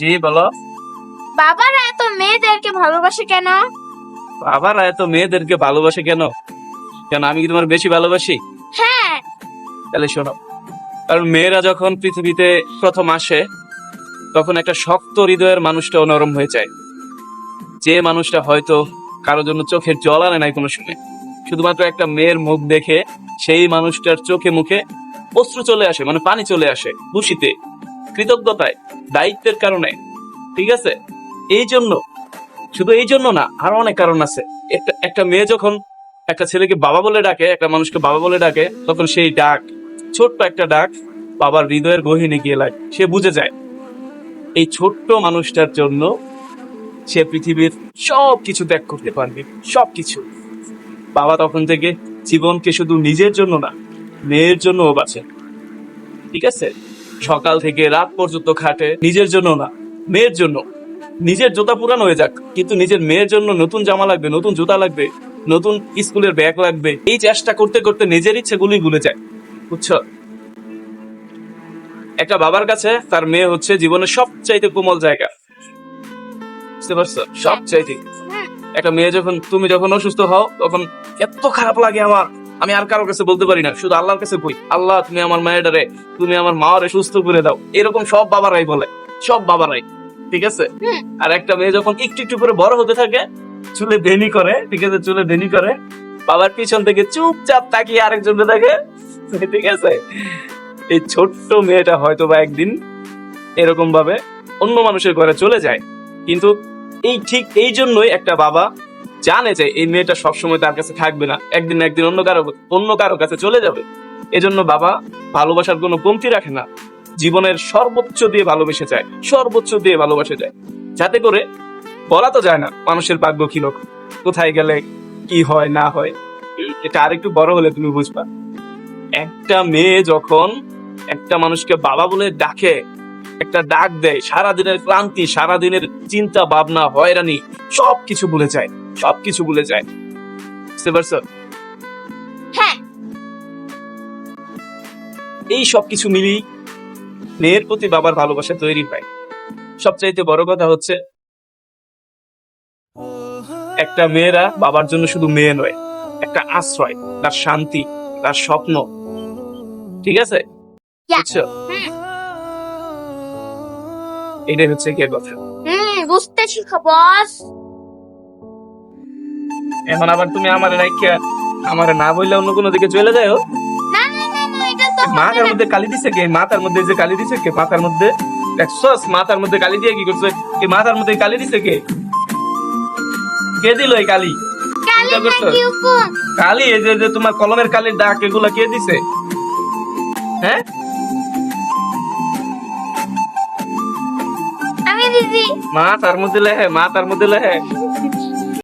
জি বলো। বাবারা এত মেয়েদেরকে ভালোবাসে কেন? বাবারা এত মেয়েদেরকে ভালোবাসে কেন? কেন আমি কি তোমার বেশি ভালোবাসি? হ্যাঁ। তাহলে শোনো কারণ মেয়েরা যখন পৃথিবীতে প্রথম আসে তখন একটা শক্ত হৃদয়ের মানুষটাও নরম হয়ে যায়। যে মানুষটা হয়তো কারোর জন্য চোখের জল আনে নাই কোনো সময় শুধুমাত্র একটা মেয়ের মুখ দেখে সেই মানুষটার চোখে মুখে অশ্রু চলে আসে মানে পানি চলে আসে খুশিতে কৃতজ্ঞতায়, দায়িত্বের কারণে। ঠিক আছে? এই জন্য শুধু এই জন্য না, আরও অনেক কারণ আছে। একটা একটা মেয়ে যখন একটা ছেলেকে বাবা বলে ডাকে, একটা মানুষকে বাবা বলে ডাকে, তখন সেই ডাক, ছোট্ট একটা ডাক বাবার হৃদয়ের গহিনে গিয়ে লাগে। সে বুঝে যায়, এই ছোট্ট মানুষটার জন্য সে পৃথিবীর সব কিছু ত্যাগ করতে পারবে সব কিছু বাবা তখন থেকে জীবনকে শুধু নিজের জন্য না, মেয়ের জন্যও বাঁচে। ঠিক আছে? সকাল থেকে রাত পর্যন্ত খাটে নিজের জন্য না মেয়ের জন্য। নিজের জুতা পুরানো হয়ে যাক কিন্তু নিজের মেয়ের জন্য নতুন জামা লাগবে নতুন জুতা লাগবে নতুন স্কুলের ব্যাগ লাগবে। এই চেষ্টা করতে করতে নিজের ইচ্ছেগুলি ভুলে যায় বুঝছ? একটা বাবার কাছে তার মেয়ে হচ্ছে জীবনের সবচাইতে কোমল জায়গা। বুঝতে পারছ? সবচাইতে। হুম। একটা মেয়ে যখন তুমি যখন অসুস্থ হও তখন এত খারাপ লাগে আমার। আমি আর কারোর কাছে বলতে পারি না শুধু আল্লাহর কাছে কই আল্লাহ তুমি আমার মায়েরারে তুমি আমার মাওয়ারে সুস্থ করে দাও। এরকম সব বাবারাই বলে সব বাবারাই ঠিক আছে? আর একটা মেয়ে যখন একটু একটু করে বড় হতে থাকে চুলে বেনি করে ঠিক আছে চুলে বেনি করে বাবার পিছন থেকে চুপচাপ তাকিয়ে আরেকজনকে দেখে ঠিক আছে? এই ছোট্ট মেয়েটা হয়তো বা একদিন এরকম ভাবে অন্য মানুষের ঘরে চলে যায়। কিন্তু এই ঠিক এই জন্যই একটা বাবা জানে যে এই মেয়েটা সবসময় তার কাছে থাকবে না। একদিন একদিন অন্য কারও অন্য কারও কাছে চলে যাবে। এজন্য বাবা ভালোবাসার কোনো কমতি রাখে না। জীবনের সর্বোচ্চ দিয়ে ভালোবেসে যায়। সর্বোচ্চ দিয়ে ভালোবাসে যায়। যাতে করে বলা তো যায় না, মানুষের ভাগ্য কি কোথায় গেলে কি হয়, না হয়? এটা আরেকটু বড় হলে তুমি বুঝবা। একটা মেয়ে যখন একটা মানুষকে বাবা বলে ডাকে, একটা ডাক দেয়, সারাদিনের ক্লান্তি, সারাদিনের চিন্তা ভাবনা হয়রানি, সবকিছু ভুলে যায়। সবকিছু ভুলে যায়। বুঝতে পারছ হ্যাঁ। এই সবকিছু মিলিয়ে মেয়ের প্রতি বাবার ভালোবাসা তৈরি হয়। সবচাইতে বড় কথা হচ্ছে একটা মেয়েরা বাবার জন্য শুধু মেয়ে নয় একটা আশ্রয় তার শান্তি তার স্বপ্ন। ঠিক আছে. বুঝছ? এটাই হচ্ছে কি কথা। হুম বুঝতে শিখো বস এখন আবার তুমি আমার রাইখা আমার না বললে অন্য কোনো দিকে চলে হবে মাথার মধ্যে কালি দিছে কে? মাথার মধ্যে যে কালি দিছে কে? মাথার মধ্যে? দেখছস মাথার মধ্যে কালি দিয়ে কি করছে? এই মাথার মধ্যে কালি দিছে কে? কে দিল এই কালি? কালি এই যে যে তোমার কলমের কালির দাগ এগুলা কে দিছে? হ্যাঁ? দিদি মাথার মধ্যে লেহে মাথার মধ্যে লেহে।